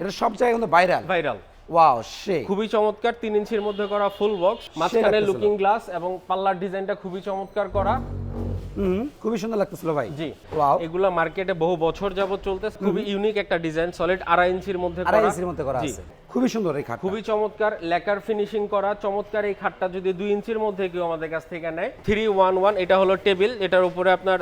এটা সব জায়গায় কিন্তু ভাইরাল ভাইরাল ওয়াও সে খুবই চমৎকার তিন ইঞ্চির মধ্যে করা ফুল বক্স মাঝখানে লুকিং গ্লাস এবং পাল্লার ডিজাইনটা খুবই চমৎকার করা। খুবই সুন্দর লাগতেছিল ভাই। জি। ওয়াও এগুলা মার্কেটে বহু বছর যাবত চলতেছে খুবই ইউনিক একটা ডিজাইন সলিড আড়াই ইঞ্চির মধ্যে আড়াই ইঞ্চির মধ্যে করা আছে। খুবই সুন্দর এই খাট খুবই চমৎকার লেকার ফিনিশিং করা চমৎকার এই খাটটা যদি দুই ইঞ্চির মধ্যে কেউ আমাদের কাছ থেকে নেয়। থ্রি ওয়ান ওয়ান এটা হলো টেবিল এটার উপরে আপনার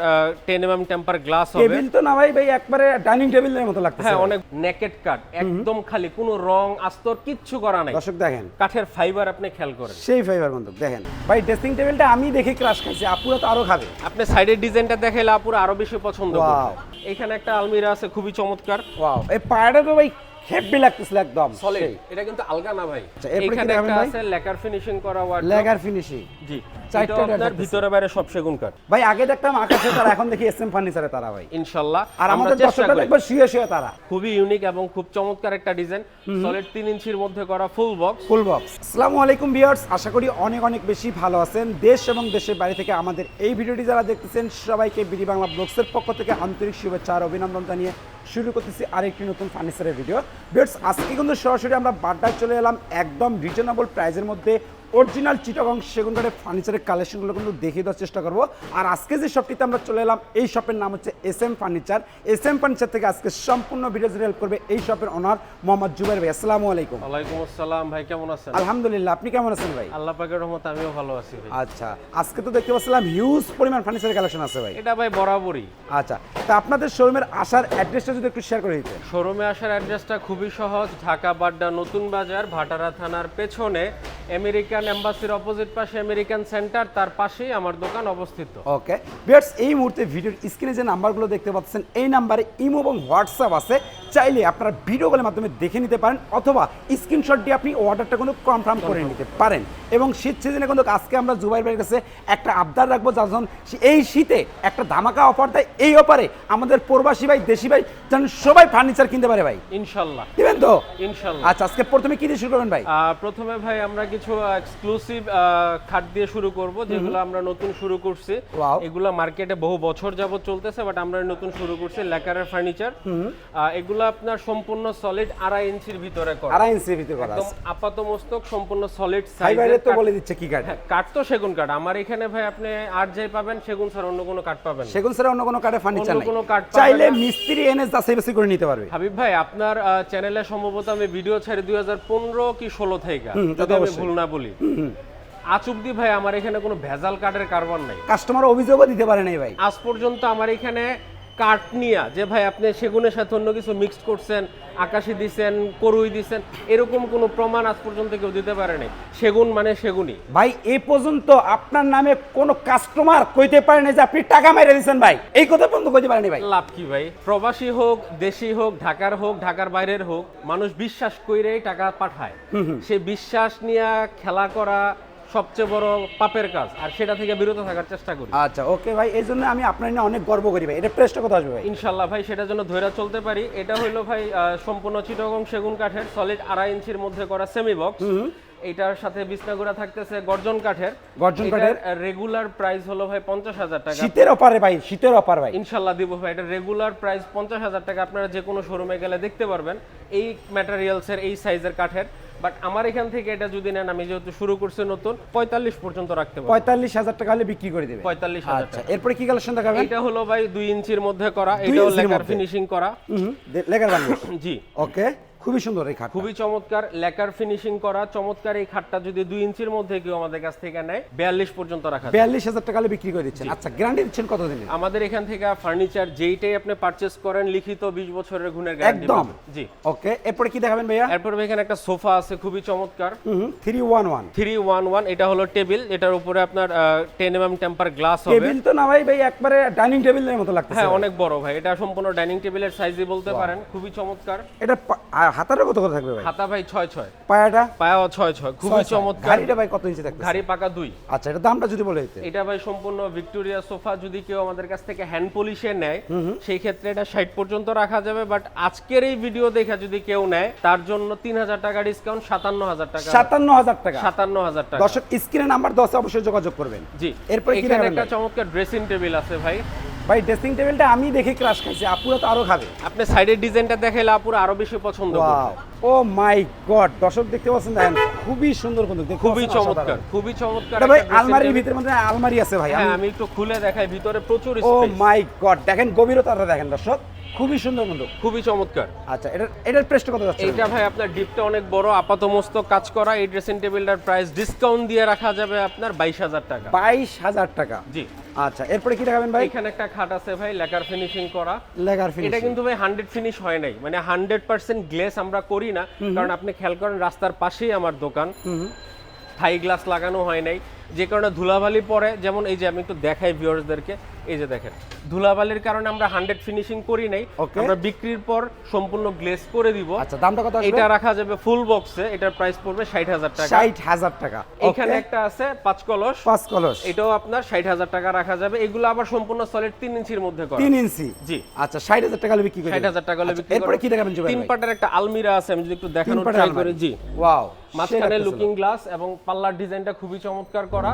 টেন এম টেম্পার গ্লাস হবে। টেবিল তো না ভাই ভাই একবারে ডাইনিং টেবিলের মতো লাগতেছে। হ্যাঁ অনেক নেকেট কাট একদম খালি কোনো রং আস্তর কিচ্ছু করা নাই। দর্শক দেখেন। কাঠের ফাইবার আপনি খেয়াল করেন। সেই ফাইবার বন্ধু দেখেন। ভাই ড্রেসিং টেবিলটা আমি দেখে ক্রাশ খাইছি আপুরা তো আরও খাবে। আপনি সাইডের ডিজাইনটা দেখাইলে আপুর আরও বেশি পছন্দ Wow. এখানে একটা আলমিরা আছে খুবই চমৎকার। ওয়াও। এই পায়াটা তো ভাই হেভি লাগতেছিল একদম। সলিড এটা কিন্তু আলগা না ভাই। আচ্ছা, এখানে একটা আছে লেকার ফিনিশিং করা ওয়ার্ড লেগার ফিনিশিং জি। আপনার দেখাচ্ছে। ভিতরে বাইরে সব সেগুন কাঠ। ভাই আগে দেখতাম আকাশে তারা এখন দেখি এসএম ফার্নিচারে তারা ভাই। ইনশাল্লাহ। আর আমাদের দর্শকরা করি। শুয়ে শুয়ে তারা। খুবই ইউনিক এবং খুব চমৎকার একটা ডিজাইন সলিড তিন ইঞ্চির মধ্যে করা ফুল বক্স ফুল বক্স আসসালামু আলাইকুম ভিউয়ার্স আশা করি অনেক অনেক বেশি ভালো আছেন। দেশ এবং দেশের বাইরে থেকে আমাদের এই ভিডিওটি যারা দেখতেছেন সবাইকে বিডি বাংলা ব্লগসের পক্ষ থেকে আন্তরিক শুভেচ্ছা আর অভিনন্দন জানিয়ে শুরু করতেছি আরেকটি নতুন ফার্নিচারের ভিডিও ভিউয়ার্স আজকে কিন্তু সরাসরি আমরা বাড্ডায় চলে এলাম একদম রিজনেবল প্রাইজের মধ্যে অরিজিনাল চিটাগং সেগুন কাঠের ফার্নিচারের কালেকশনগুলো কিন্তু দেখিয়ে দেওয়ার চেষ্টা করব। আর আজকে যে শপটিতে আমরা চলে এলাম এই শপের নাম হচ্ছে S M furniture S M furniture থেকে আজকে সম্পূর্ণ ভিডিও জুড়ে হেল্প করবে এই শপের ওনার মোহাম্মদ জুবাইর ভাই। আসসালামু আলাইকুম। ওয়ালাইকুম আসসালাম ভাই কেমন আছেন? আলহামদুলিল্লাহ আপনি কেমন আছেন ভাই? আল্লাহ পাকের রহমত আমিও ভালো আছি ভাই। আচ্ছা আজকে তো দেখতে পাচ্ছিলাম হিউজ পরিমাণ ফার্নিচারের কালেকশন আছে ভাই। এটা ভাই বরাবরই। আচ্ছা তা আপনাদের শোরুমের আসার অ্যাড্রেসটা যদি একটু শেয়ার করে দিতেন। শোরুমে আসার অ্যাড্রেসটা খুবই সহজ ঢাকা বাড্ডা নতুন বাজার ভাটারা থানার পেছনে আমেরিকান এম্বাসির অপোজিট পাশে আমেরিকান সেন্টার, তার পাশেই আমার দোকান অবস্থিত। ওকে। বিয়ার্স, এই মুহূর্তে ভিডিওর স্ক্রিনে যে নাম্বারগুলো দেখতে পাচ্ছেন, এই নাম্বারে ইমো এবং হোয়াটসঅ্যাপ আছে। চাইলে আপনারা ভিডিও কলের মাধ্যমে দেখে নিতে পারেন অথবা স্ক্রিনশট দিয়ে আপনি অর্ডারটা কিন্তু কনফার্ম করে নিতে পারেন। এবং শীত সিজনে কিন্তু আজকে আমরা জুবাইর ভাইয়ের কাছে একটা আবদার রাখব যখন এই শীতে একটা ধামাকা অফার দেয়। এই অফারে আমাদের প্রবাসী ভাই দেশি ভাই যেন সবাই ফার্নিচার কিনতে পারে ভাই। ইনশাল্লাহ। দিবেন তো? ইনশাল্লাহ। আচ্ছা আজকে প্রথমে কি দিয়ে শুরু করবেন ভাই? প্রথমে ভাই আমরা কিছু এক্সক্লুসিভ খাট দিয়ে শুরু করব যেগুলো আমরা নতুন শুরু করছি. এগুলা মার্কেটে বহু বছর যাবত চলতেছে বাট আমরা নতুন শুরু করছি লেকারের ফার্নিচার এগুলো আপনার সম্পূর্ণ সলিড আড়াই ইঞ্চির ভিতরে করা। আড়াই ইঞ্চির ভিতরে করা একদম আপাত মস্তক সম্পূর্ণ সলিড ফাইবারের তো বলে দিচ্ছে কি কাঠ? কাঠ তো সেগুন কাঠ। আমার এখানে ভাই আপনি আর যাই পাবেন সেগুন ছাড়া অন্য কোনো কাঠ পাবেন সেগুন ছাড়া অন্য কোনো কাঠে ফার্নিচার নাই। কোনো কাঠ চাইলে মিস্ত্রি এনে যাচাই বাছাই করে নিতে পারবে। হাবিব ভাই আপনার চ্যানেলে সম্ভবত আমি ভিডিও ছাড়ি দুই হাজার পনেরো কি ষোলো থেকে। হুম, তা যদি আমি ভুল না বলি। আচুকদি ভাই আমার এখানে কোনো ভেজাল কাঠের কারবার নাই। কাস্টমার অভিযোগও দিতে পারে নাই ভাই। আজ পর্যন্ত আমার এখানে কাঠ নিয়া যে ভাই আপনি সেগুনের সাথে অন্য কিছু মিক্সড করছেন আকাশি দিছেন করুই দিছেন এরকম কোনো প্রমাণ আজ পর্যন্ত কেউ দিতে পারে নাই। সেগুন মানে সেগুনই। ভাই এ পর্যন্ত আপনার নামে কোনো কাস্টমার কইতে পারে না যে আপনি টাকা মাইরে দিয়েছেন ভাই। এই কথা পর্যন্ত কইতে পারেনি ভাই। লাভ কি ভাই? প্রবাসী হোক দেশি হোক ঢাকার হোক ঢাকার বাইরের হোক মানুষ বিশ্বাস কইরেই টাকা পাঠায়। সে বিশ্বাস নিয়ে খেলা করা সবচেয়ে বড় পাপের কাজ আর সেটা থেকে বিরত থাকার চেষ্টা করি। আচ্ছা ওকে ভাই এই জন্য আমি আপনার নিয়ে অনেক গর্ব করি ভাই। এটা প্রেসটা কথা আসবে ভাই? ইনশাল্লাহ ভাই সেটার জন্য ধৈর্য চলতে পারি। এটা হইল ভাই সম্পূর্ণ চিটগং সেগুন কাঠের সলিড আড়াই ইঞ্চির মধ্যে করা সেমি বক্স এটার সাথে বিছনাগুড়া থাকতেছে গর্জন কাঠের। গর্জন কাঠের? রেগুলার প্রাইস হলো ভাই পঞ্চাশ হাজার টাকা। শীতের অপারে ভাই শীতের অপার ভাই। ইনশাল্লাহ দিব ভাই এটা রেগুলার প্রাইস পঞ্চাশ হাজার টাকা। আপনারা যে কোনো শোরুমে গেলে দেখতে পারবেন। এই ম্যাটেরিয়ালসের এই সাইজের কাঠের। বাট আমার এখান থেকে এটা যদি নেন আমি যেহেতু শুরু করছি নতুন পঁয়তাল্লিশ পর্যন্ত রাখতে পারব। পঁয়তাল্লিশ হাজার টাকা হলে বিক্রি করে দেবে। পঁয়তাল্লিশ হাজার আচ্ছা টাকা। এরপরে কি কালেকশন দেখাবেন? এটা হলো ভাই দুই ইঞ্চির মধ্যে করা এটা এটাও লেকার ফিনিশিং করা। লেখার জি। ওকে। খুবই সুন্দর এই খাট খুবই চমৎকার লেকার ফিনিশিং করা চমৎকার এই খাটটা যদি দুই ইঞ্চির মধ্যে কেউ আমাদের কাছ থেকে নেয় বিয়াল্লিশ পর্যন্ত রাখা। বিয়াল্লিশ হাজার টাকা বিক্রি করে দিচ্ছেন। আচ্ছা গ্যারান্টি দিচ্ছেন কত কতদিনের? আমাদের এখান থেকে ফার্নিচার যেইটাই আপনি পারচেস করেন লিখিত বিশ বছরের গুণের গ্যারান্টি একদম। জি। ওকে এরপরে কি দেখাবেন ভাইয়া? এরপর এখানে একটা সোফা আছে খুবই চমৎকার। Three one one three one one এটা হলো টেবিল এটার উপরে আপনার ten M M temper glass হবে। টেবিল তো না ভাই ভাই একবারে ডাইনিং টেবিলের মতো লাগতেছে হ্যাঁ অনেক বড় ভাই এটা সম্পূর্ণ ডাইনিং টেবিলের সাইজই বলতে পারেন খুবই চমৎকার। এটা হাতাটা কত করে থাকবে ভাই? হাতা ভাই ছয় ছয়। পায়াটা? পায়াও ছয় ছয় খুবই ছয় ছয়। চমৎকার। গাড়িটা ভাই কত ইঞ্চি থাকবে ঘাড়ি পাকা দুই। আচ্ছা এটা দামটা যদি বলে দিতে। এটা ভাই সম্পূর্ণ ভিক্টোরিয়া সোফা যদি কেউ আমাদের কাছ থেকে হ্যান্ড পলিশে নেয় সেই ক্ষেত্রে এটা ষাট পর্যন্ত রাখা যাবে বাট আজকের এই ভিডিও দেখে যদি কেউ নেয় তার জন্য তিন হাজার টাকা ডিসকাউন্ট সাতান্ন হাজার টাকা। সাতান্ন হাজার টাকা। সাতান্ন হাজার টাকা। দর্শক স্ক্রিনে নাম্বার দশ অবশ্যই যোগাযোগ করবেন। জি এরপরে এখানে একটা চমৎকার ড্রেসিং টেবিল আছে ভাই। ভাই ড্রেসিং টেবিলটা আমি দেখে ক্রাশ খাইছি আপুরা তো আরও খাবে। আপনি সাইডের ডিজাইনটা দেখাইলে আপুরা আরও বেশি পছন্দ করবে। ও মাই গড দর্শক দেখতে পাচ্ছেন দেখেন খুবই সুন্দর কিন্তু খুবই চমৎকার খুবই চমৎকার ভাই আলমারির ভিতরে মধ্যে আলমারি আছে ভাই হ্যাঁ আমি একটু খুলে দেখাই ভিতরে প্রচুর ও মাই গড দেখেন গভীরতাটা দেখেন দর্শক খুবই সুন্দর কিন্তু। খুবই চমৎকার। আচ্ছা এটা এটার প্রেসটা কত যাচ্ছে? এইটা ভাই আপনার ডিপটা অনেক বড় আপাতমস্ত কাজ করা এই ড্রেসিং টেবিলটার প্রাইস ডিসকাউন্ট দিয়ে রাখা যাবে আপনার বাইশ হাজার টাকা। বাইশ হাজার টাকা। জি। আচ্ছা এরপরে কি দেখাবেন ভাই? এখানে একটা খাট আছে ভাই লেকার ফিনিশিং করা। লেগার এটা কিন্তু ভাই হান্ড্রেড ফিনিশ হয় নাই। মানে হান্ড্রেড পার্সেন্ট গ্লেস আমরা করি না কারণ আপনি খেয়াল করেন রাস্তার পাশেই আমার দোকান। থাই গ্লাস লাগানো হয় নাই। যে কারণে ধুলাবালি পরে যেমন এই যে আমি একটু দেখাই ভিউয়ার্সদেরকে এই যে দেখেন ধুলাবালির কারণে আমরা হান্ড্রেড ফিনিশিং করি নাই আমরা বিক্রির পর সম্পূর্ণ গ্লেস করে দিব। আচ্ছা দামটা কত এটা রাখা যাবে ফুল বক্সে এটার প্রাইস পড়বে ষাট হাজার টাকা। ষাট হাজার টাকা। এখানে একটা আছে পাঁচ কলস। পাঁচ কলস। এটাও আপনার ষাট হাজার টাকা রাখা যাবে। এগুলো আবার সম্পূর্ণ সলিড তিন ইঞ্চির মধ্যে করা। তিন ইঞ্চি? জি। আচ্ছা ষাট হাজার টাকা বিক্রি করে ষাট হাজার টাকা হলে বিক্রি এরপরে কি দেখাবেন তিন পাটের একটা আলমিরা আছে আমি যদি একটু দেখানোর ট্রাই। করি জি। ওয়াও মাঝখানে লুকিং গ্লাস এবং পাল্লার ডিজাইনটা খুবই চমৎকার করা।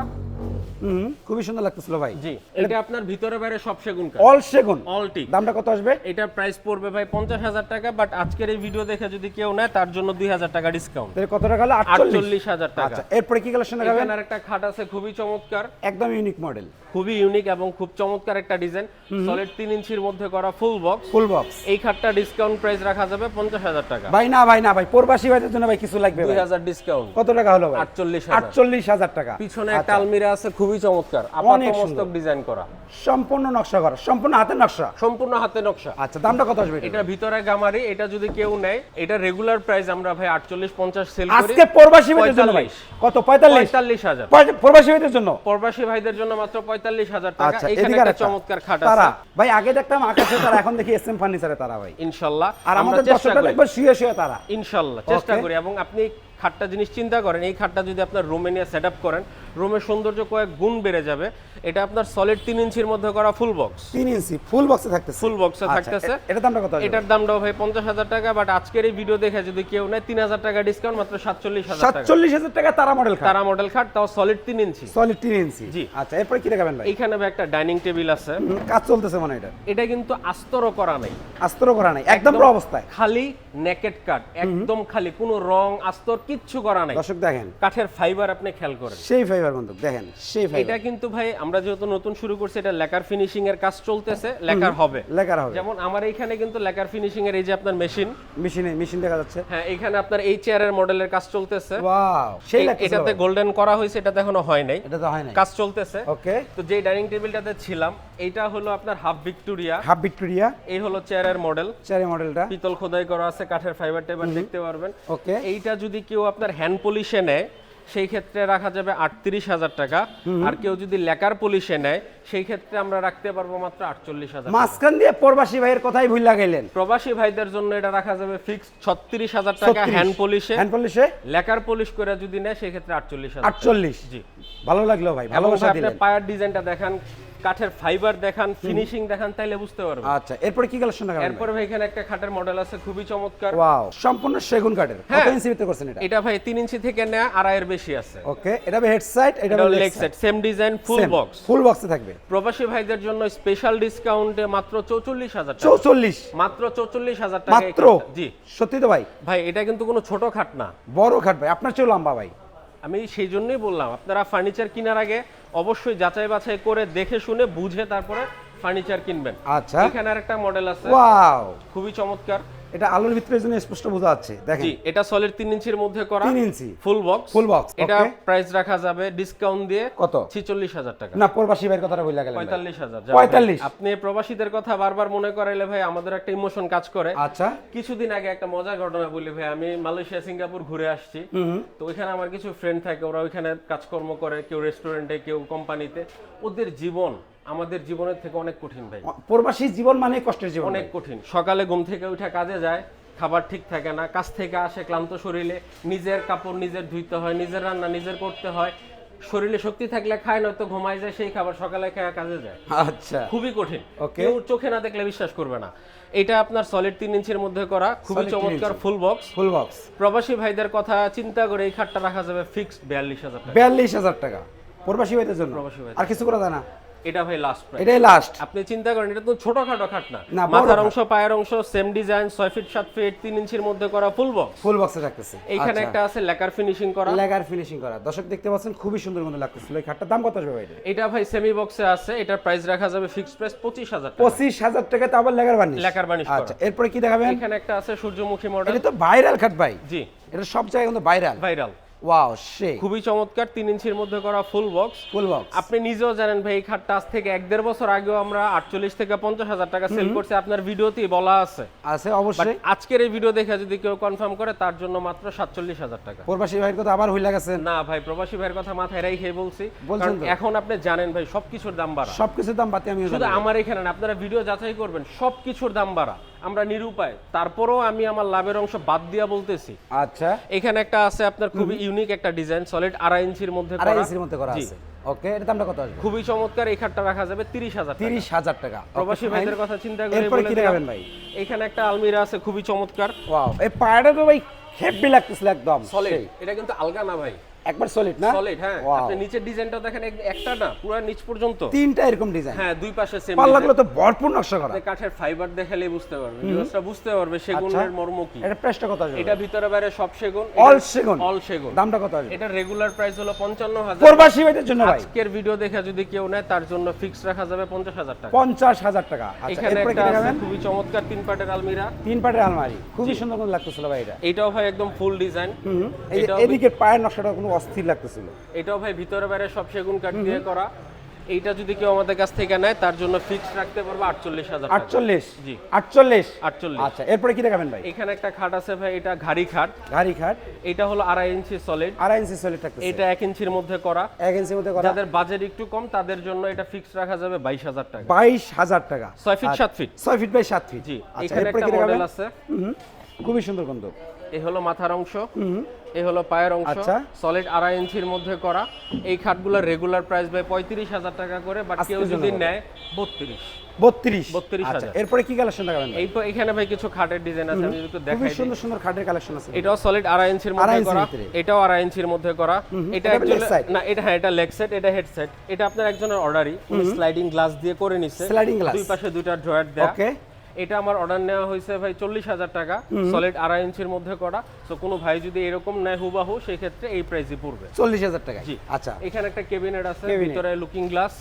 খুবই সুন্দর লাগতেছিল ভাই। জি। এটা আপনার ভিতরে বাইরে সব সেগুন অল সেগুন। অল টিক দামটা কত আসবে? প্রাইস পড়বে ভাই পঞ্চাশ হাজার টাকা বাট আজকের এই ভিডিও দেখে যদি কেউ নেয় তার জন্য দুই হাজার টাকা ডিসকাউন্ট তাহলে কত টাকা হলো? আটচল্লিশ। আটচল্লিশ হাজার টাকা। আচ্ছা এরপরে কি কালেকশন দেখাবেন? এখানে একটা খাট আছে খুবই চমৎকার। একদম ইউনিক মডেল খুবই ইউনিক এবং খুব চমৎকার একটা ডিজাইন সলিড তিন ইঞ্চির মধ্যে করা ফুল বক্স ফুল বক্স এই খাটটা ডিসকাউন্ট প্রাইস রাখা যাবে পঞ্চাশ হাজার টাকা। ভাই না ভাই না ভাই প্রবাসী ভাইদের জন্য ভাই কিছু লাগবে দুই ভাই। হাজার ডিসকাউন্ট কত টাকা হলো ভাই? আটচল্লিশ আটচল্লিশ হাজার টাকা। পিছনে একটা আচ্ছা, আলমিরা আছে খুবই চমৎকার। অনেক আপাতমস্তক ডিজাইন করা। সম্পূর্ণ নকশা করা সম্পূর্ণ হাতের নকশা। সম্পূর্ণ হাতে নকশা। আচ্ছা দামটা কত আসবে এটা? ভিতরে গামারি এটা যদি কেউ নেয় এটা রেগুলার প্রাইস আমরা ভাই আটচল্লিশ পঞ্চাশ সেল করি। আজকে প্রবাসী ভাইদের জন্য 45 কত? পঁয়তাল্লিশ? পঁয়তাল্লিশ হাজার। প্রবাসী ভাইদের জন্য? প্রবাসী ভাইদের জন্য মাত্র পঁয়তাল্লিশ হাজার টাকা। আচ্ছা এখানে একটা চমৎকার খাট তারা আছে। ভাই আগে দেখতাম আকাশে তারা এখন দেখি এস এম ফার্নিচারে তারা ভাই। ইনশাল্লাহ। আর আমরা আমাদের দর্শকরা করি। দেখবেন শুয়ে শুয়ে তারা। ইনশাল্লাহ চেষ্টা করি। এবং আপনি খাটটা জিনিস চিন্তা করেন এই খাটটা যদি আপনার রুমে নিয়ে সেট আপ করেন রুমের সৌন্দর্য কয়েক গুণ বেড়ে যাবে। এটা আপনার সলিড তিন ইঞ্চির মধ্যে করা ফুল বক্স তিন ইঞ্চি ফুল বক্সে থাকতেছে। ফুল বক্সে আচ্ছা, থাকতেছে। এটার দামটা কত এটার দামটাও ভাই পঞ্চাশ হাজার টাকা বাট আজকের এই ভিডিও দেখে যদি কেউ নেয় তিন হাজার টাকা ডিসকাউন্ট মাত্র সাতচল্লিশ হাজার সাতচল্লিশ হাজার টাকা তারা মডেল তারা মডেল খাট তাও সলিড তিন ইঞ্চি। সলিড তিন ইঞ্চি। জি। আচ্ছা এরপরে কি দেখাবেন ভাই? এইখানে ভাই একটা ডাইনিং টেবিল আছে। কাজ চলতেছে মনে এটা। এটা কিন্তু আস্তর করা নাই। আস্তর করা নাই একদম অবস্থায়। খালি নেকেট কাট একদম খালি কোনো রং আস্তর কিচ্ছু করা নাই। দর্শক দেখেন। কাঠের ফাইবার আপনি খেয়াল করেন। সেই ফাইবার বন্ধু দেখেন সেই এটা কিন্তু ভাই আমরা যেহেতু নতুন শুরু করছি এটা লেকার ফিনিশিং এর কাজ চলতেছে লেকার হবে। লেখার হবে। যেমন আমার এইখানে কিন্তু লেকার ফিনিশিং এর এই যে আপনার মেশিন মেশিনে মেশিন দেখা যাচ্ছে। হ্যাঁ এখানে আপনার এই চেয়ারের মডেলের কাজ চলতেছে। ওয়াও সেই এটাতে গোল্ডেন করা হয়েছে এটাতে এখনও হয় নাই। এটা তো হয় নাই। কাজ চলতেছে। ওকে তো যে ডাইনিং টেবিলটাতে ছিলাম এইটা হলো আপনার হাফ ভিক্টোরিয়া হাফ ভিক্টোরিয়া এই হলো চেয়ারের মডেল চারি মডেলটা পিতল খোদাই করা আছে কাঠের ফাইবার টেবিল দেখতে পারবেন। ওকে এইটা যদি কেউ আপনার হ্যান্ড পলিশে নেয় সেই ক্ষেত্রে রাখা যাবে আটত্রিশ হাজার টাকা। আর কেউ যদি লেকার পলিশে নেয় সেই ক্ষেত্রে আমরা রাখতে পারব মাত্র আটচল্লিশ হাজার মাঝখান দিয়ে প্রবাসী ভাইয়ের কথাই ভুল লাগাইলেন। প্রবাসী ভাইদের জন্য এটা রাখা যাবে ফিক্স ছত্রিশ হাজার টাকা হ্যান্ড পলিশে হ্যান্ড পলিশে লেকার পলিশ করে যদি নেয় সেই ক্ষেত্রে আটচল্লিশ হাজার আটচল্লিশ। জি। ভালো লাগল ভাই ভালো আপনি পায়ার ডিজাইনটা দেখান কাঠের ফাইবার দেখান ফিনিশিং দেখান তাইলে বুঝতে পারবেন। আচ্ছা এরপরে কি কালেকশন দেখাবেন এরপরে ভাই? এখানে একটা খাটের মডেল আছে খুবই চমৎকার। ওয়াও সম্পূর্ণ সেগুন কাঠের। কত হ্যাঁ। ইঞ্চি ভিতরে করছেন এটা? এটা ভাই তিন ইঞ্চি থেকে নেয় আড়াইয়ের বেশি আছে। ওকে এটা হবে হেড সাইড এটা হবে leg set same design full box full বক্সে থাকবে। প্রবাসী ভাইদের জন্য স্পেশাল ডিসকাউন্টে মাত্র চৌচল্লিশ হাজার টাকা। চৌচল্লিশ? মাত্র চৌচল্লিশ হাজার টাকা মাত্র? জি। সত্যি তো ভাই? ভাই এটা কিন্তু কোনো ছোট খাট না। বড় খাট ভাই আপনার চেয়ে লম্বা ভাই। আমি সেই জন্যই বললাম আপনারা ফার্নিচার কেনার আগে অবশ্যই যাচাই বাছাই করে দেখে শুনে বুঝে তারপরে ফার্নিচার কিনবেন। আচ্ছা। এখানে আরেকটা মডেল আছে। ওয়াও খুবই চমৎকার। এটা আলোর ভিতরে জন্য স্পষ্ট বোঝা যাচ্ছে। দেখেন। এটা সলিড তিন ইঞ্চির মধ্যে করা। ইঞ্চি। ফুল বক্স Full box, এটা প্রাইস রাখা যাবে ডিসকাউন্ট দিয়ে কত? ছিচল্লিশ হাজার টাকা। না প্রবাসী ভাইয়ের কথাটা বলে গেলেন ভাই। পঁয়তাল্লিশ হাজার 45 আপনি প্রবাসীদের কথা বারবার মনে করাইলে ভাই আমাদের একটা ইমোশন কাজ করে। আচ্ছা। কিছুদিন আগে একটা মজার ঘটনা বলি ভাই আমি মালয়েশিয়া সিঙ্গাপুর ঘুরে আসছি। তো ওইখানে আমার কিছু ফ্রেন্ড থাকে ওরা ওইখানে কাজকর্ম করে কেউ রেস্টুরেন্টে কেউ কোম্পানিতে ওদের জীবন আমাদের জীবনের থেকে অনেক কঠিন ভাই। প্রবাসী জীবন মানে কষ্টের জীবন অনেক কঠিন। সকালে ঘুম থেকে উঠে কাজে যায় খাবার ঠিক থাকে না কাজ থেকে আসে ক্লান্ত শরীরে নিজের কাপড় নিজের ধুইতে হয় নিজের রান্না নিজের করতে হয়। শরীরে শক্তি থাকলে খায় নয়তো ঘুমায় যায় সেই খাবার সকালে খায় কাজে যায়। আচ্ছা। খুবই কঠিন. কেউ চোখে না দেখলে বিশ্বাস করবে না। এটা আপনার সলিড তিন ইঞ্চির মধ্যে করা খুবই চমৎকার ফুল বক্স ফুল বক্স প্রবাসী ভাইদের কথা চিন্তা করে এই খাটটা রাখা যাবে ফিক্সড বিয়াল্লিশ হাজার টাকা। বিয়াল্লিশ হাজার টাকা। প্রবাসী ভাইদের জন্য? প্রবাসী ভাইদের। আর কিছু করা যায় না? এটা ভাই লাস্ট প্রাইস এটাই লাস্ট আপনি চিন্তা করেন এটা তো ছোটখাটো খাট না মাথার অংশ পায়ের অংশ সেম ডিজাইন ছয় ফিট সাত ফিট তিন ইঞ্চির মধ্যে করা ফুল বক্স ফুল বক্সে থাকতেছে। এইখানে একটা আছে লেকার ফিনিশিং করা। লেগার ফিনিশিং করা। দর্শক দেখতে পাচ্ছেন খুবই সুন্দর মতো লাগতেছিল। এই খাটটার দাম কত আসবে ভাই এটা? ভাই সেমি বক্সে আছে। এটার প্রাইস রাখা যাবে ফিক্সড প্রাইস পঁচিশ হাজার টাকা। পঁচিশ হাজার টাকা তো আবার লেগার বানিশ লেকার বানিশ করা। আচ্ছা এরপরে কি দেখাবেন? এখানে একটা আছে সূর্যমুখী মডেল এটা তো ভাইরাল খাট ভাই। জি। এটা সব জায়গায় কিন্তু ভাইরাল ভাইরাল ওয়াও সে খুবই চমৎকার তিন ইঞ্চির মধ্যে করা ফুল বক্স ফুল বক্স আপনি নিজেও জানেন ভাই এই খাটটা আজ থেকে এক দেড় বছর আগেও আমরা আটচল্লিশ থেকে পঞ্চাশ হাজার টাকা সেল করছি আপনার ভিডিওতেই বলা আছে। আছে অবশ্যই। আজকের এই ভিডিও দেখে যদি কেউ কনফার্ম করে তার জন্য মাত্র সাতচল্লিশ হাজার টাকা। প্রবাসী ভাইয়ের কথা আবার হইলা গেছেন না ভাই প্রবাসী ভাইয়ের কথা মাথায় রেখে বলছি। বলছেন এখন আপনি জানেন ভাই সবকিছুর দাম বাড়া। সবকিছুর দাম বাতি আমি শুধু আমার এখানে না আপনারা ভিডিও যাচাই করবেন সবকিছুর দাম বাড়া। আমরা নিরুপায়। তারপরেও আমি আমার লাভের অংশ বাদ দিয়া বলতেছি। আচ্ছা। এখানে একটা আছে আপনার খুবই ইউনিক একটা ডিজাইন সলিড আড়াই ইঞ্চির মধ্যে আড়াই ইঞ্চির মধ্যে করা আছে। ওকে এর দামটা কত আসবে? খুবই চমৎকার এই খাটটা রাখা যাবে তিরিশ হাজার টাকা। তিরিশ হাজার টাকা। প্রবাসী. ভাইদের কথা চিন্তা করে এরপরে কি ভাই? এখানে একটা আলমিরা আছে খুবই চমৎকার। ওয়াও এই পায়াটা তো ভাই হেভি লাগতেছিল একদম। সলিড এটা কিন্তু আলগা না ভাই। একবার সলিড না? সলিড হ্যাঁ। আপনি নিচের ডিজাইনটা দেখেন একটা না পুরো নিচ পর্যন্ত। তিনটা এরকম ডিজাইন হ্যাঁ দুই পাশে সেম পাল্লাগুলো তো ভরপুর নকশা করা। কাঠের ফাইবার দেখালেই বুঝতে পারবেন ভিউয়ার্সরা বুঝতে পারবে সেগুনের। মর্ম কি। এটা প্রাইসটা কত আসবে? এটা ভিতরে বাইরে সব সেগুন অল সেগুন। অল সেগুন। দামটা কত আসবে? এটা রেগুলার প্রাইস হলো পঞ্চান্ন হাজার প্রবাসী ভাইদের জন্য ভাই। আজকের ভিডিও দেখে যদি কেউ নেয় তার জন্য ফিক্স রাখা যাবে পঞ্চাশ হাজার টাকা। পঞ্চাশ হাজার টাকা। আচ্ছা এরপরে কি দেখাবেন? খুবই চমৎকার তিন পাটের আলমিরা। তিন পাটের আলমারি। খুবই সুন্দর লাগতেছিল ভাই এটা। এটাও ভাই একদম ফুল ডিজাইন এদিকে পায়ের নকশাটা কোনো অস্থির লাগতেছিল। এটাও ভাই ভিতরে বাইরে সব সেগুন কাঠ দিয়ে করা। এইটা যদি কেউ আমাদের কাছ থেকে নেয় তার জন্য ফিক্স রাখতে পারব আটচল্লিশ হাজার আটচল্লিশ? জি। আটচল্লিশ? আটচল্লিশ। আচ্ছা এরপরে কি দেখাবেন ভাই? এখানে একটা খাট আছে ভাই এটা ঘাড়ি খাট। গাড়ি খাট। এটা হলো আড়াই ইঞ্চি সলিড আড়াই ইঞ্চি সলিড থাকতেছে। এটা এক ইঞ্চির মধ্যে করা। এক ইঞ্চির মধ্যে করা। যাদের বাজেট একটু কম তাদের জন্য এটা ফিক্স রাখা যাবে বাইশ হাজার টাকা। বাইশ হাজার টাকা। ছয় ফিট সাত ফিট ছয় ফিট বাই সাত ফিট জি আচ্ছা এখানে একটা মডেল আছে। খুবই সুন্দর গন্ধ। এই হলো মাথার অংশ এই হলো পায়ের অংশ। আচ্ছা। সলিড আড়াই ইঞ্চির মধ্যে করা। এই খাটগুলোর রেগুলার প্রাইস ভাই পঁয়ত্রিশ হাজার টাকা করে বাট কেউ যদি নেয় বত্রিশ। বত্রিশ? 32,000 আচ্ছা এরপরে কি কালেকশন দেখাবেন এই তো এখানে ভাই কিছু খাটের ডিজাইন আছে আমি একটু দেখাই। সুন্দর সুন্দর খাটের কালেকশন আছে। এটাও সলিড আড়াই ইঞ্চির মধ্যে করা। এটাও আড়াই ইঞ্চির মধ্যে করা। এটা। না এটা হ্যাঁ এটা লেগ সেট এটা হেড সেট এটা আপনার একজনের অর্ডারই স্লাইডিং গ্লাস দিয়ে করে নিচ্ছে Sliding glass। দুই পাশে দুইটা ড্রয়ার দেয়া। ওকে এটা আমার অর্ডার নেওয়া হয়েছে ভাই চল্লিশ হাজার টাকা সলিড আড়াই ইঞ্চির মধ্যে করা। তো কোনো ভাই যদি এরকম নেয় হুবাহু সেই ক্ষেত্রে এই প্রাইসই পড়বে। চল্লিশ হাজার টাকা জি। আচ্ছা। এখানে একটা কেবিনেট আছে ভিতরে লুকিং গ্লাস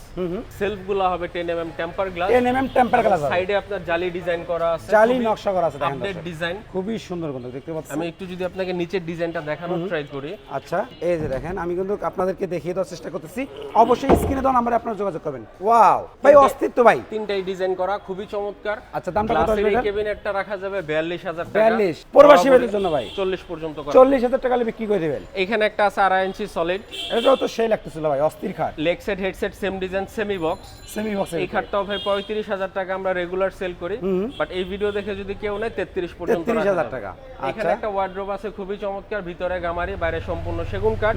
সেলফগুলা হবে ten M M temper glass ten M M temper glass সাইডে আপনার জালি ডিজাইন করা আছে জালি নকশা করা আছে আপডেট ডিজাইন খুবই সুন্দর গন্ধ দেখতে পাচ্ছেন? আমি একটু যদি আপনাকে নিচের ডিজাইনটা দেখানোর ট্রাই করি। আচ্ছা এই যে দেখেন আমি কিন্তু আপনাদেরকে দেখিয়ে দেওয়ার চেষ্টা করতেছি। অবশ্যই স্ক্রিনে দেওয়া নাম্বারে আপনারা যোগাযোগ করবেন। ওয়াও ভাই অস্তিত্ব ভাই। তিনটাই ডিজাইন করা খুবই চমৎকার। আচ্ছা দামটা কত আসবে এটার? রাখা যাবে বিয়াল্লিশ হাজার টাকা। বিয়াল্লিশ। প্রবাসী ভাইদের জন্য ভাই। চল্লিশ পর্যন্ত করা। চল্লিশ টাকা বিক্রি করে দেবেন। এখানে একটা আছে আড়াই ইঞ্চি সলিড এটাও তো সেই লাগতেছিল ভাই অস্থির খাট। Leg set headset same design semi box semi বক্সের এই খাটটাও ভাই পঁয়ত্রিশ হাজার টাকা আমরা রেগুলার সেল করি। বাট এই ভিডিও দেখে যদি কেউ নেয় তেত্রিশ পর্যন্ত 33,000 টাকা। এখানে আচ্ছা। একটা ওয়ার্ড্রোব আছে খুবই চমৎকার। ভিতরে গামারি বাইরে সম্পূর্ণ সেগুন কাঠ।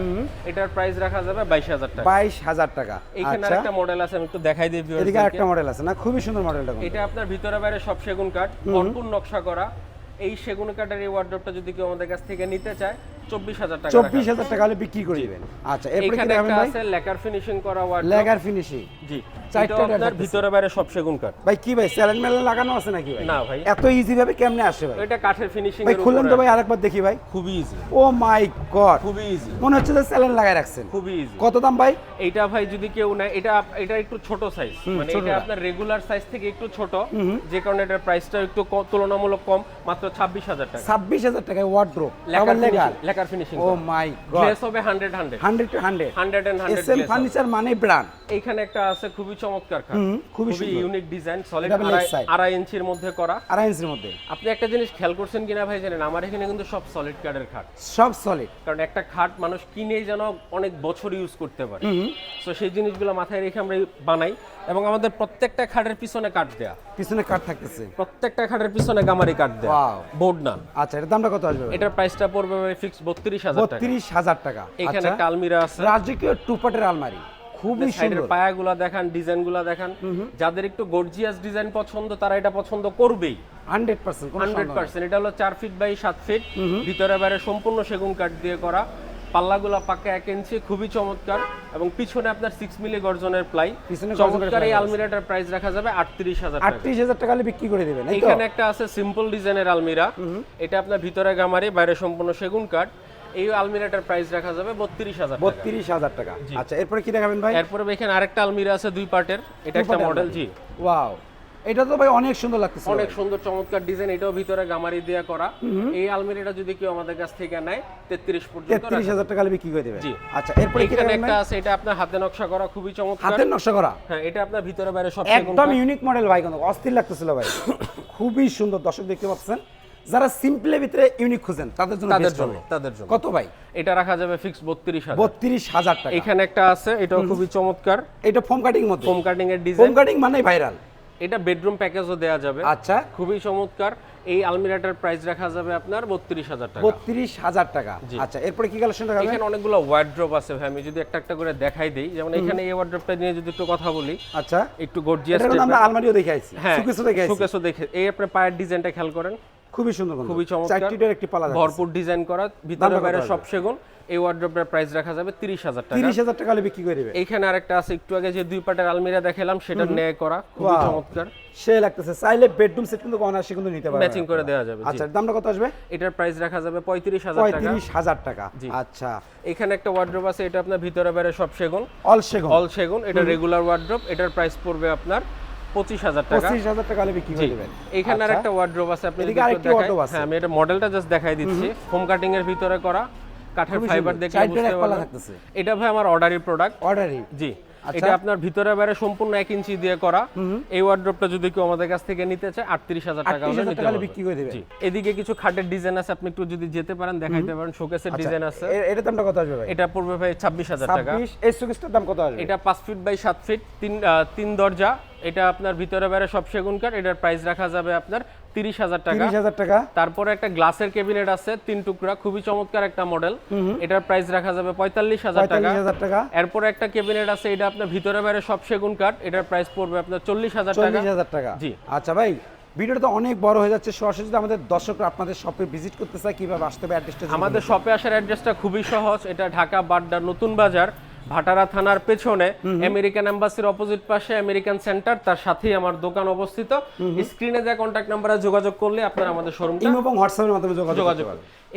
এটার প্রাইস রাখা যাবে বাইশ হাজার টাকা। বাইশ হাজার টাকা। এখানে আচ্ছা। একটা মডেল আছে আমি একটু দেখাই দিই এদিকে একটা মডেল আছে না? খুবই সুন্দর মডেলটা এটা আপনার ভিতরে বাইরে সব সেগুন কাঠ ভরপুর নকশা করা এই সেগুন কাঠের এই ওয়ার্ড্রোবটা যদি কেউ আমাদের কাছ থেকে নিতে চায় চব্বিশ হাজার টাকা চব্বিশ হাজার টাকা হলে বিক্রি করে দিবেন। আচ্ছা এরপরে কি দেখাবেন ভাই? লেকার ফিনিশিং করা ওয়ার্ড্রোব লেগার ফিনিশিং জি। চারটা আপনার ভিতরে বাইরে সব সেগুন কাঠ। ভাই কি ভাই স্যালেন মেলেন লাগানো আছে নাকি ভাই? না ভাই। এত ইজি ভাবে কেমনে আসে ভাই? এটা কাঠের ফিনিশিং ভাই এর খুললেন তো ভাই আরেকবার দেখি ভাই। খুবই ইজি ও মাই গড খুবই ইজি মনে হচ্ছে যে স্যালেন লাগাই রাখছেন। খুবই ইজি কত দাম ভাই? এটা ভাই যদি কেউ নেয় এটা এটা একটু ছোট সাইজ মানে এটা আপনার রেগুলার সাইজ থেকে একটু ছোট। যে কারণে এটার প্রাইসটা একটু তুলনামূলক কম। মাত্র ছাব্বিশ হাজার টাকা। ছাব্বিশ হাজার টাকায় wardrobe lacquer lacquer finishing finishing oh my গ্লেস হবে hundred hundred hundred two hundred hundred and hundred S furniture মানে ব্র্যান্ড এইখানে একটা আছে খুবই চমৎকার খাট খুবই খুবই unique design solid Double leg side। আড়াই ইঞ্চির মধ্যে করা। আড়াই ইঞ্চির মধ্যে। আপনি একটা জিনিস খেয়াল করছেন কিনা ভাই জানেন? আমার এখানে কিন্তু সব সলিড খাট সব সলিড কারণ একটা খাট মানুষ কিনেই যেন অনেক বছর ইউজ করতে পারে। তো সেই জিনিসগুলো মাথায় রেখে আমরা বানাই। এবং আমাদের প্রত্যেকটা খাটের পিছনে কাঠ দেয়া। পিছনে কাঠ থাকতেছে। প্রত্যেকটা খাটের পিছনে গামারি কাঠ দেয়া। বোর্ড না। আচ্ছা এটার দামটা কত আসবে এটার প্রাইসটা পড়বে ফিক্স টাকা। এখানে আচ্ছা একটা আলমিরা আছে। রাজকীয় টুপাটের আলমারি। খুবই সুন্দর। পায়াগুলা দেখান ডিজাইনগুলা দেখান। যাদের একটু গর্জিয়াস ডিজাইন পছন্দ তারা এটা পছন্দ করবেই। হান্ড্রেড পার্সেন্ট হান্ড্রেড পার্সেন্ট এটা হলো চার ফিট বাই সাত ফিট ভিতরে বাইরে সম্পূর্ণ সেগুন কাঠ দিয়ে করা। পাল্লাগুলা পাকা এক ইঞ্চি খুবই চমৎকার এবং পিছনে আপনার সিক্স মিলি গর্জনের প্লাই চমৎকার এই আলমিরাটার প্রাইস রাখা যাবে আটত্রিশ হাজার আটত্রিশ হাজার টাকা বিক্রি করে দেবেন এখানে একটা আছে সিম্পল ডিজাইনের আলমিরা। এটা আপনার ভিতরে গামারি বাইরে সম্পূর্ণ সেগুন কাঠ। এই আলমিরাটার প্রাইস রাখা যাবে বত্রিশ হাজার বত্রিশ হাজার টাকা। আচ্ছা এরপরে কি দেখাবেন ভাই? এরপরে এখানে আরেকটা আলমিরা আছে দুই পার্টের এটা একটা মডেল জি। ওয়াও এটা তো ভাই অনেক সুন্দর লাগতেছে অনেক সুন্দর চমৎকার ডিজাইন এটাও ভিতরে গামারি দেয়া করা। এই আলমিরাটা যদি কেউ আমাদের কাছ থেকে নেয় তেত্রিশ পর্যন্ত তেত্রিশ হাজার টাকা হলে বিক্রি করে দেবেন জি। আচ্ছা এরপরে কি এখানে একটা আছে এটা আপনার হাতে নকশা করা খুবই চমৎকার। হাতের নকশা করা? হ্যাঁ এটা আপনার ভিতরে বাইরে সব একদম ইউনিক মডেল ভাই কিন্তু অস্থির লাগতেছিল ভাই। খুবই সুন্দর দর্শক দেখতে পাচ্ছেন। যারা সিম্পলের ভিতরে ইউনিক খুঁজেন তাদের জন্য তাদের জন্য তাদের জন্য। কত ভাই? এটা রাখা যাবে ফিক্স বত্রিশ হাজার। বত্রিশ হাজার টাকা। এখানে একটা আছে এটাও খুবই চমৎকার। এটা ফোম কাটিং মধ্যে। ফোম কাটিং এর ডিজাইন ফোম কাটিং মানে ভাইরাল এটা বেডরুম প্যাকেজও দেওয়া যাবে। আচ্ছা। খুবই চমৎকার। এই আলমিরাটার প্রাইস রাখা যাবে আপনার বত্রিশ হাজার টাকা। বত্রিশ হাজার টাকা। আচ্ছা এরপরে কি কালেকশন রাখা এখানে অনেকগুলো ওয়ার্ড্রপ আছে ভাই আমি যদি একটা একটা করে দেখাই দিই। যেমন এখানে এই ওয়ার্ড্রপটা নিয়ে যদি একটু কথা বলি আচ্ছা। একটু গর্জিয়াস আমরা আলমারিও দেখাইছি হ্যাঁ সুকেসও দেখে সুকেসও দেখে এই আপনার পায়ের ডিজাইনটা খেয়াল করেন। খুবই সুন্দর খুবই চমৎকার। একটি পালা ভরপুর ডিজাইন করা ভিতরে বাইরে সব সেগুন। এই ওয়ার্ড্রপের প্রাইস রাখা যাবে তিরিশ হাজার টাকা। তিরিশ হাজার টাকা হলে বিক্রি করে দেবে। এইখানে আরেকটা আছে একটু আগে যে দুই পাটের আলমিরা দেখালাম সেটা ন্যায় করা খুবই চমৎকার। সে লাগতেছে। চাইলে বেডরুম সেট কিন্তু অনায়াসে কিন্তু নিতে পারবে। ম্যাচিং করে দেওয়া যাবে আচ্ছা দামটা কত আসবে? এটার প্রাইস রাখা যাবে পঁয়ত্রিশ হাজার টাকা। পঁয়ত্রিশ হাজার টাকা। জি। আচ্ছা। এখানে একটা ওয়ার্ড্রপ আছে এটা আপনার ভিতরে বাইরে সব সেগুন। অল সেগুন। অল সেগুন এটা রেগুলার ওয়ার্ড্রপ এটার প্রাইস পড়বে আপনার পঁচিশ হাজার টাকা। পঁচিশ হাজার টাকা হলে বিক্রি করে দেবেন। এখানে আচ্ছা। আরেকটা ওয়ার্ড্রপ আছে আপনি এদিকে আরেকটি দেখাই- আছে। হ্যাঁ আমি এটা মডেলটা জাস্ট দেখাই দিচ্ছি। হোম কাটিং এর ভিতরে করা কাঠের ফাইবার চারটার বুঝতে থাকতেছে। এটা ভাই আমার অর্ডারি প্রোডাক্ট অর্ডারই জি। আচ্ছা। এটা আপনার ভিতরে বাইরে সম্পূর্ণ এক ইঞ্চি দিয়ে করা। এই ওয়ার্ড্রপটা যদি কেউ আমাদের কাছ থেকে নিতে চায় আটত্রিশ হাজার টাকা হলে নিতে পারবে। বিক্রি করে দিবেন। জি। এদিকে কিছু খাটের ডিজাইন আছে আপনি একটু যদি যেতে পারেন দেখাইতে পারেন। শোকেসের ডিজাইন আছে। এ- এটার দামটা কত আসবে ভাই? এটা পড়বে ভাই ছাব্বিশ হাজার টাকা। এই সুকেসটার দাম কত আসবে? এটা পাঁচ ফিট বাই সাত ফিট তিন তিন দরজা। এটা আপনার ভিতরে বাইরে সব সেগুন কাঠ এটার প্রাইস রাখা যাবে আপনার তিরিশ হাজার টাকা। তিরিশ হাজার টাকা। তারপরে একটা গ্লাসের ক্যাবিনেট আছে তিন টুকরা খুবই চমৎকার একটা মডেল এটার প্রাইস রাখা যাবে পঁয়তাল্লিশ হাজার টাকা। এরপরে একটা ক্যাবিনেট আছে এটা আপনার ভিতরে বাইরে সব সেগুন কাঠ এটার প্রাইস পড়বে আপনার চল্লিশ হাজার টাকা। হাজার টাকা। জি। আচ্ছা ভাই ভিডিওটা তো অনেক বড় হয়ে যাচ্ছে। সরাসরি যদি আমাদের দর্শকরা আপনাদের শপে ভিজিট করতে চায় কীভাবে আসতে হবে? অ্যাড্রেসটা আমাদের শপে আসার অ্যাড্রেসটা খুবই সহজ। এটা ঢাকা বাড্ডা নতুন বাজার। ভাটারা থানার পেছনে আমেরিকান এম্বাসির অপোজিট পাশে আমেরিকান সেন্টার তার সাথেই আমার দোকান অবস্থিত। স্ক্রিনে যা কন্ট্যাক্ট নাম্বারে যোগাযোগ করলে আপনারা আমাদের শোরুম এবং হোয়াটসঅ্যাপের মাধ্যমে যোগাযোগ যোগাযোগ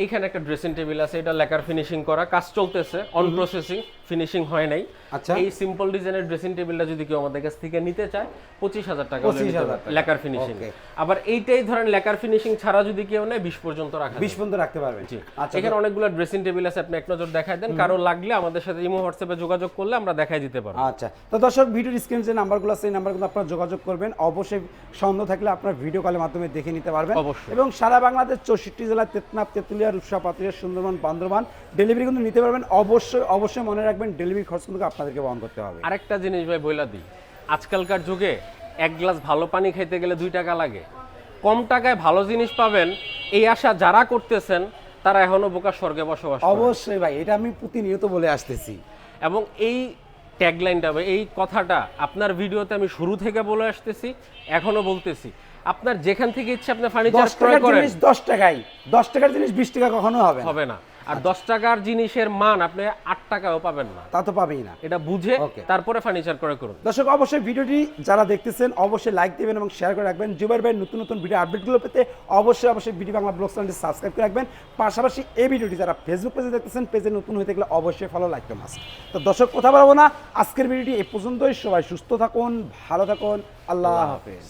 এইখানে একটা ড্রেসিং টেবিল আছে এটা লেকার ফিনিশিং করা কাজ চলতেছে অন প্রসেসিং ফিনিশিং হয় নাই। আচ্ছা। এই সিম্পল ডিজাইনের ড্রেসিং টেবিলটা যদি কেউ আমাদের কাছ থেকে নিতে চায় পঁচিশ হাজার টাকা 25,000 টাকা। লেকার ফিনিশিং আবার এইটাই ধরেন লেকার ফিনিশিং ছাড়া যদি কেউ নেয় বিশ পর্যন্ত রাখা বিশ পর্যন্ত রাখতে পারবেন। আচ্ছা এখানে অনেকগুলো ড্রেসিং টেবিল আছে আপনি এক নজর দেখাই দেন। কারও লাগলে আমাদের সাথে ইমো হোয়াটসঅ্যাপে যোগাযোগ করলে আমরা দেখাই দিতে পারব। আচ্ছা তো দর্শক ভিডিওর স্ক্রিন যে নাম্বারগুলো আছে এই নাম্বারগুলো আপনারা যোগাযোগ করবেন। অবশ্যই সন্দেহ থাকলে আপনার ভিডিও কলের মাধ্যমে দেখে নিতে পারবেন। অবশ্যই। এবং সারা বাংলাদেশ চৌষট্টি জেলায় তেতনাপ তেতুলিয়া রূপসা পাতুলিয়া সুন্দরবন বান্দরবান। ডেলিভারি কিন্তু নিতে পারবেন। অবশ্যই অবশ্যই মনে রাখবেন ডেলিভারি খরচ কিন্তু আপনাদেরকে বহন করতে হবে। আরেকটা জিনিস ভাই বইলা দিই। আজকালকার যুগে এক গ্লাস ভালো পানি খাইতে গেলে দুই টাকা লাগে। কম টাকায় ভালো জিনিস পাবেন এই আশা যারা করতেছেন তারা এখনও বোকা স্বর্গে বসবাস অবশ্যই ভাই এটা আমি প্রতিনিয়ত বলে আসতেছি। এবং এই ট্যাগলাইনটা এই কথাটা আপনার ভিডিওতে আমি শুরু থেকে বলে আসতেছি এখনও বলতেছি। আপনার যেখান থেকে ইচ্ছে আপনি ফার্নিচার ক্রয় টাকার করেন। জিনিস দশ টাকাই। দশ টাকার জিনিস বিশ টাকা কখনো হবে না। হবে না। আর দশ টাকার জিনিসের মান আপনি আট টাকাও পাবেন না। তা তো পাবেই না। এটা বুঝে তারপরে ফার্নিচার ক্রয় করুন। দর্শক অবশ্যই ভিডিওটি যারা দেখতেছেন অবশ্যই লাইক দেবেন এবং শেয়ার করে রাখবেন। জুবাইর ভাই নতুন নতুন ভিডিও আপডেটগুলো পেতে অবশ্যই অবশ্যই ভিডিও বাংলা ব্লগ চ্যানেলটি সাবস্ক্রাইব করে রাখবেন। পাশাপাশি এই ভিডিওটি যারা ফেসবুক পেজে দেখতেছেন পেজে নতুন হয়ে থাকলে অবশ্যই ফলো লাইক মাস তো দর্শক কথা বলব না। আজকের ভিডিওটি এ পর্যন্তই। সবাই সুস্থ থাকুন ভালো থাকুন। আল্লাহ হাফেজ।